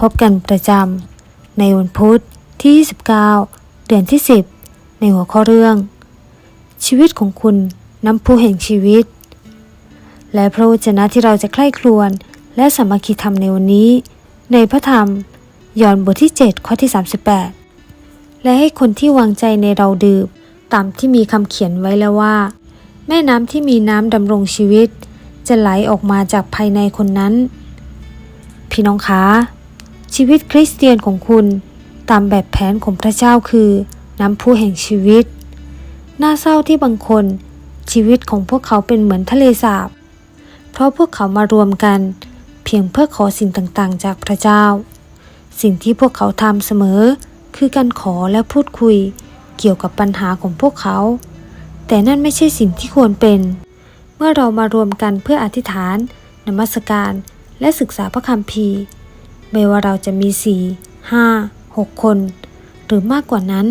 พบกันประจำในวันพุธที่ 29 เดือนที่ 10 ในหัวข้อเรื่อง ชีวิตของคุณน้ำพุแห่งชีวิต และพระวจนะที่เราจะใคร่ครวญและสามัคคีธรรมในวันนี้ ในพระธรรมยอห์นบทที่ 7 ข้อที่ 38 และให้คนที่วางใจในเราดื่มตามที่มีคำเขียนไว้แล้วว่า แม่น้ำที่มีน้ำดำรงชีวิต จะไหลออกมาจากภายในคนนั้น พี่น้องคะ ชีวิตคริสเตียนของคุณตามแบบแผนของพระเจ้าคือน้ำพุแห่งชีวิต น่าเศร้าที่บางคน ชีวิตของพวกเขาเป็นเหมือนทะเลสาบ เพราะพวกเขามารวมกัน เพียงเพื่อขอสิ่งต่างๆ จากพระเจ้า สิ่งที่พวกเขาทำเสมอ คือการขอและพูดคุย เกี่ยวกับปัญหาของพวกเขา แต่นั่นไม่ใช่สิ่งที่ควรเป็น เมื่อเรามารวมกันเพื่ออธิษฐาน นมัสการ และศึกษาพระคัมภีร์ ไม่ว่าเราจะมีสี่ห้าหกคน หรือมากกว่านั้น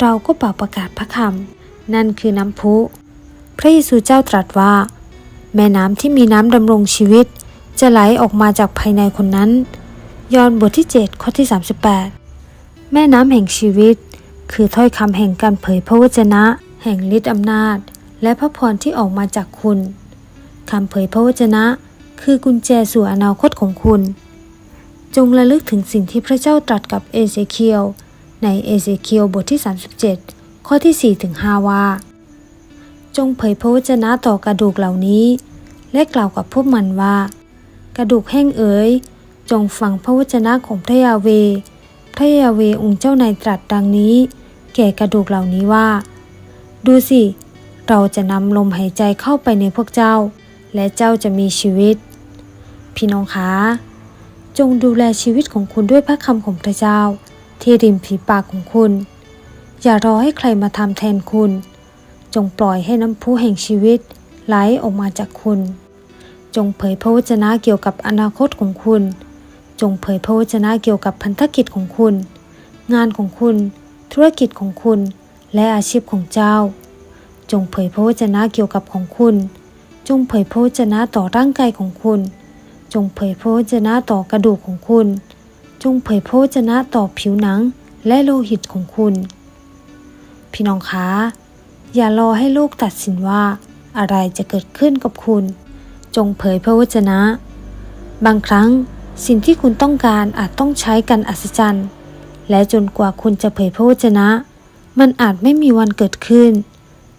เราก็เป่าประกาศพระคำนั่นคือน้ำพุ พระเยซูเจ้าตรัสว่า แม่น้ำที่มีน้ำดำรงชีวิต จะไหลออกมาจากภายในคนนั้น ยอห์นบทที่7ข้อที่ 38 แม่น้ำแห่งชีวิต คือถ้อยคำแห่งการเผยพระวจนะ แห่งฤทธิอำนาจ และพระพรที่ออกมาจากคุณคำเผยพระวจนะ คือกุญแจสู่อนาคตของคุณ จงระลึกถึงสิ่งที่พระเจ้าตรัสกับเอเซเคียลในเอเซเคียลบทที่ 37 ข้อที่ 4 ถึง 5 ว่า จงเผยพระวจนะต่อกระดูกเหล่านี้ และกล่าวกับพวกมันว่า กระดูกแห้งเอ๋ย จงฟังพระวจนะของพระยาเว พระยาเวองค์เจ้านายตรัสดังนี้ แก่กระดูกเหล่านี้ว่า ดูสิ เราจะนำลมหายใจเข้าไปในพวกเจ้า และเจ้าจะมีชีวิต พี่น้องคะ จงดูแลชีวิตของคุณด้วยพระคำของพระเจ้า ที่ริมฝีปากของคุณ อย่ารอให้ใครมาทำแทนคุณ จงปล่อยให้น้ำพุแห่งชีวิตไหลออกมาจากคุณ จงเผยพระวจนะเกี่ยวกับอนาคตของคุณ จงเผยพระวจนะเกี่ยวกับพันธกิจของคุณ งานของคุณ ธุรกิจของคุณ และอาชีพของเจ้า จงเผยพระวจนะเกี่ยวกับของคุณ จงเผยพระวจนะต่อร่างกายของคุณ จงเผยพระวจนะต่อกระดูกของคุณ จงเผยพระวจนะต่อผิวหนังและโลหิตของคุณ พี่น้องคะ อย่ารอให้โลกตัดสินว่า อะไรจะเกิดขึ้นกับคุณ จงเผยพระวจนะ บางครั้งสิ่งที่คุณต้องการอาจต้องใช้กันอัศจรรย์ และจนกว่าคุณจะเผยพระวจนะ มันอาจไม่มีวันเกิดขึ้น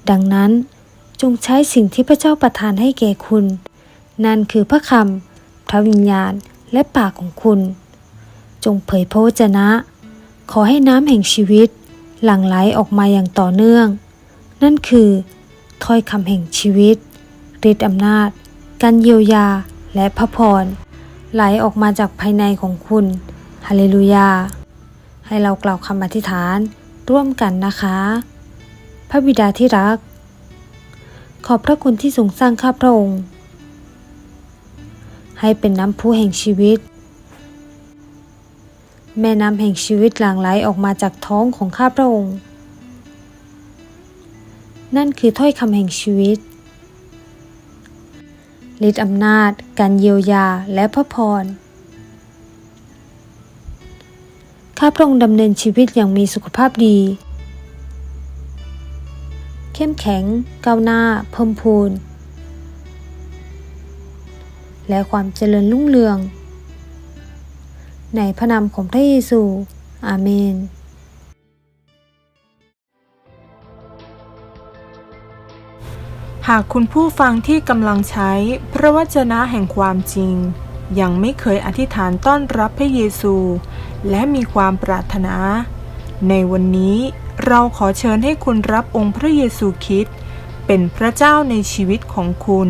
ดังนั้นจงใช้สิ่งที่พระเจ้าประทานให้แก่คุณ นั่นคือพระคำ พระวิญญาณและปากของคุณ จงเผยพระวจนะ ขอให้น้ำแห่งชีวิต หลั่งไหลออกมาอย่างต่อเนื่อง นั่นคือ ถ้อยคำแห่งชีวิตฤทธิอำนาจ การเยียวยาและพระพร ไหลออกมาจากภายในของคุณฮาเลลูยา ให้เรากล่าวคำอธิษฐานร่วมกันนะคะ พระบิดาที่รัก ขอบพระคุณที่ทรงสร้างข้าพระองค์ ให้เป็นน้ำพุแห่งชีวิต แม่น้ำแห่งชีวิตหลั่งไหลออกมาจากท้องของข้าพระองค์ นั่นคือถ้อยคำแห่งชีวิตฤทธิอำนาจ การเยียวยาและพระพร ข้าพระองค์ดำเนินชีวิตอย่างมีสุขภาพดี เข้มแข็ง ก้าวหน้า เพิ่มพูน และความเจริญรุ่งเรือง ในพระนามของพระเยซู อาเมนหากคุณผู้ฟังที่กำลังใช้พระวจนะแห่งความจริง ยังไม่เคยอธิษฐานต้อนรับพระเยซู และมีความปรารถนา ในวันนี้เราขอเชิญให้คุณรับองค์พระเยซูคริสต์เป็นพระเจ้าในชีวิตของคุณ